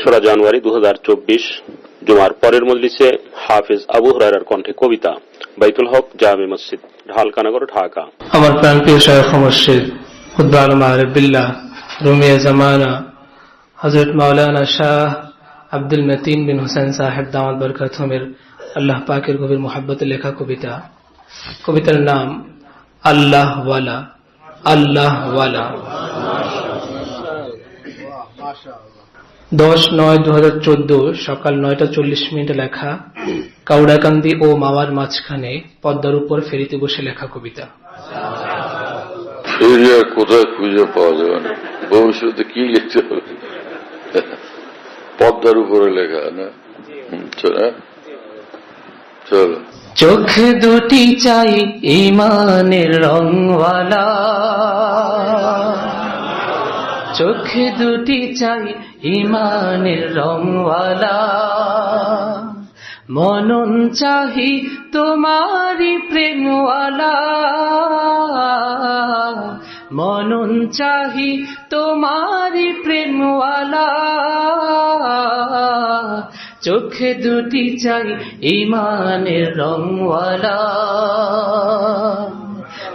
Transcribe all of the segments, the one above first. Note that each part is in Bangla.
তেসরা জানুয়ারি দু জুমার পরের মজলিসে হাফিজ আবু হুরায়রার কণ্ঠে কবিতা। বাইতুল হক জামে মসজিদ ঢালকানগর ঢাকা। আমার প্রাণপ্রিয় মসজিদ রুমিয়া জামানা হজরত মাওলানা শাহ আব্দুল মতিন বিন হুসেন সাহেব দামাত বরকাতমের আল্লাহ পাকের গভীর মোহাব্বতে লেখা কবিতা। কবিতার নাম আল্লাহ ওয়ালা আল্লাহ ওয়ালা। দশ নয় দু হাজার চোদ্দ সকাল নয়টা চল্লিশ মিনিটে লেখা কাউড়াকান্দি ও মাওয়ার মাঝখানে পদ্মার উপর ফেরিতে বসে লেখা কবিতা। কোথায় খুঁজে পাওয়া যাবে না। ভবিষ্যতে কি লিখতে হবে? পদ্মার উপরে লেখা না? চলো চলো। চোখ দুটি চাই ইমানের রংওয়ালা। চোখ দুটি চাই ইমানের রংওয়ালা। মনন চাহি তোমারি প্রেমওয়ালা। মনন চাহি তোমারি প্রেমওয়ালা। চোখে দুটি চাই ইমানের রংওয়ালা।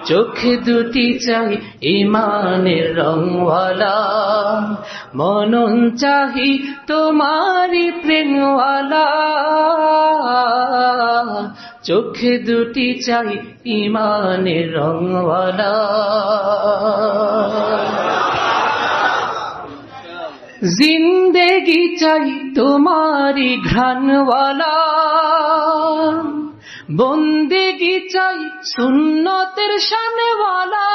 চোখে দুটি চাই ইমানের রংওয়ালা। মনন চাহি তোমারি প্রেমওয়ালা। চোখে দুটি চাই ইমানের রংওয়ালা। জিন্দেগি চাই তোমারি ঘ্রাণওয়ালা। বন্দেগি চাই সুন্নতের শানওয়ালা।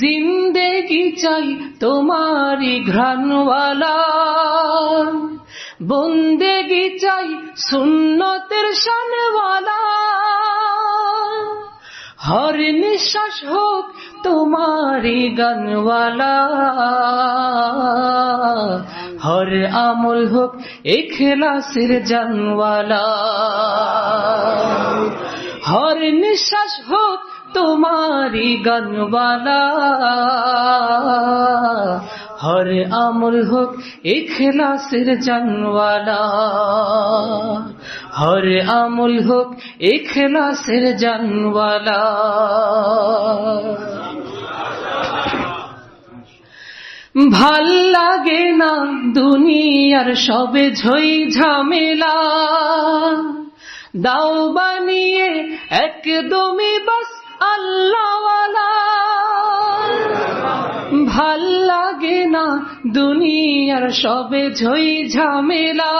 জিন্দেগি চাই তোমারি ঘ্রাণওয়ালা। বন্দেগি চাই সুন্নতের শানওয়ালা। হর নিঃশ্বাস হোক তোমারি গানওয়ালা। হর আমল হোক এখলাসের জানওয়ালা। হর নিঃশ্বাস হোক তোমারি গানওয়ালা। হর আমল হোক এখলাসের জানওয়ালা। হর আমল হোক এখলাসের জানওয়ালা। ভালো লাগে না দুনিয়ার সবে ঝই ঝামেলা। দাও বানিয়ে একদমই বাস আল্লাহওয়ালা। ভালো লাগে না দুনিয়ার সবে ঝই ঝামেলা।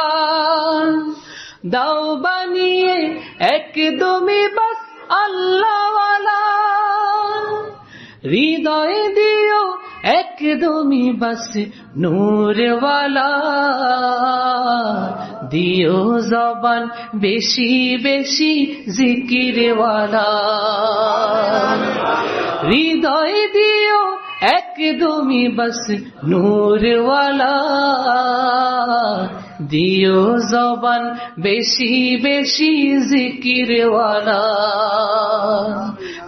দাও বানিয়ে একদমই বাস আল্লাহওয়ালা। হৃদয় দিও একদমই বাস নূরওয়ালা। দিও জবান বেশি বেশি জিকিরওয়ালা। হৃদয় দিও একদমই বাস নূরওয়ালা। দিও জবান বেশি বেশি জিকিরওয়ালা।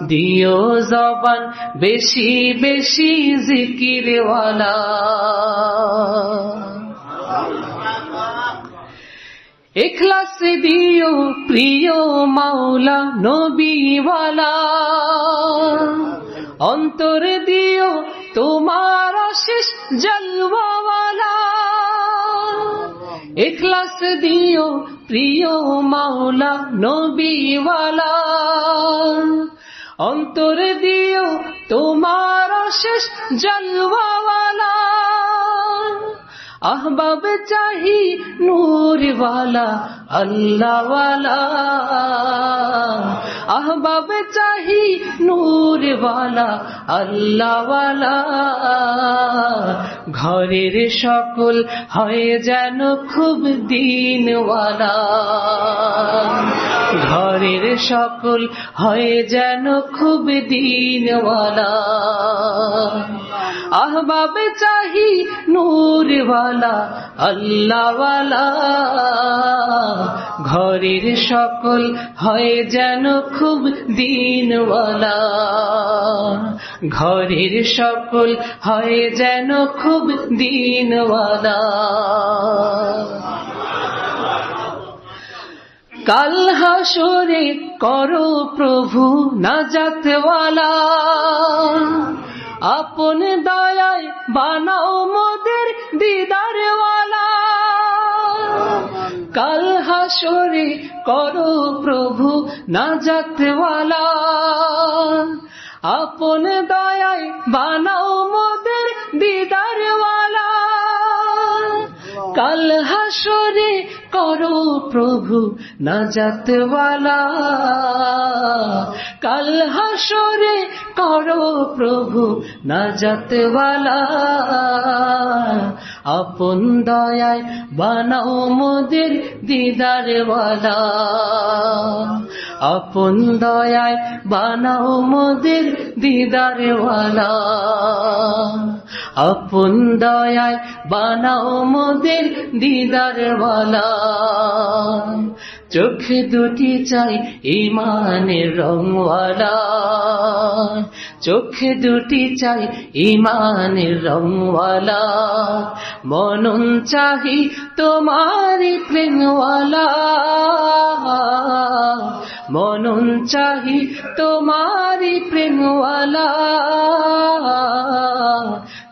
দিও জবান বেশি বেশি জিকিরওয়ালা। এখলাস দিও প্রিয় মাওলা, নবীওয়ালা। অন্তর দিও তোমার শেষ জলওয়ালা। এখলাস দিও প্রিয় মাওলা, নবীওয়ালা। অন্তর দিও তোমার শেষ জলওয়ালা আহবাব চাহি নূরওয়ালা, আল্লাহওয়ালা। আহবাব চাহি নূরওয়ালা, আল্লাহওয়ালা। ঘরের সকল হয় যেন খুব দিনওয়ালা। ঘরের সকল হয় যেন খুব দিনওয়ালা। আহবাব চাহি নূরওয়ালা, আল্লাহওয়ালা। ঘরের সকল হয় যেন খুব দিনওয়ালা। ঘরের সকল হয় যেন খুব দিনওয়ালা। কাল হাসরে করো প্রভু নাজাতওয়ালা। আপন দয়ায় বানাও মোদের দিদারওয়ালা। কাল হাসরে করো প্রভু নাজাতওয়ালা। আপন দয়ায় বানাও মোদের দিদারওয়ালা। কাল হাসরে করো না নাজাতওয়ালা কাল হাসরে করো প্রভু না নাজাতওয়ালা আপন দয়ায় বানাও মোদের দিদারওয়ালা। আপন দয়ায় বানাও মোদের দিদারওয়ালা। আপন দয়ায় বানাও মোদের দিদারওয়ালা। চোখে দুটি চাই ইমানের রংওয়ালা। চোখে দুটি চাই ইমানের রংওয়ালা। মনন চাহি তোমারি প্রেমওয়ালা। মনন চাহি তোমারি প্রেমওয়ালা।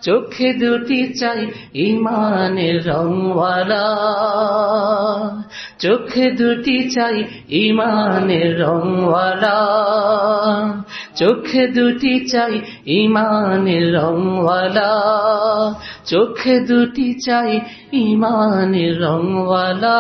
চোখে দুটি চাই ইমানের রংওয়ালা। চোখে দুটি চাই ইমানের রংওয়ালা। চোখে দুটি চাই ইমানের রংওয়ালা। চোখে দুটি চাই ইমানের রংওয়ালা।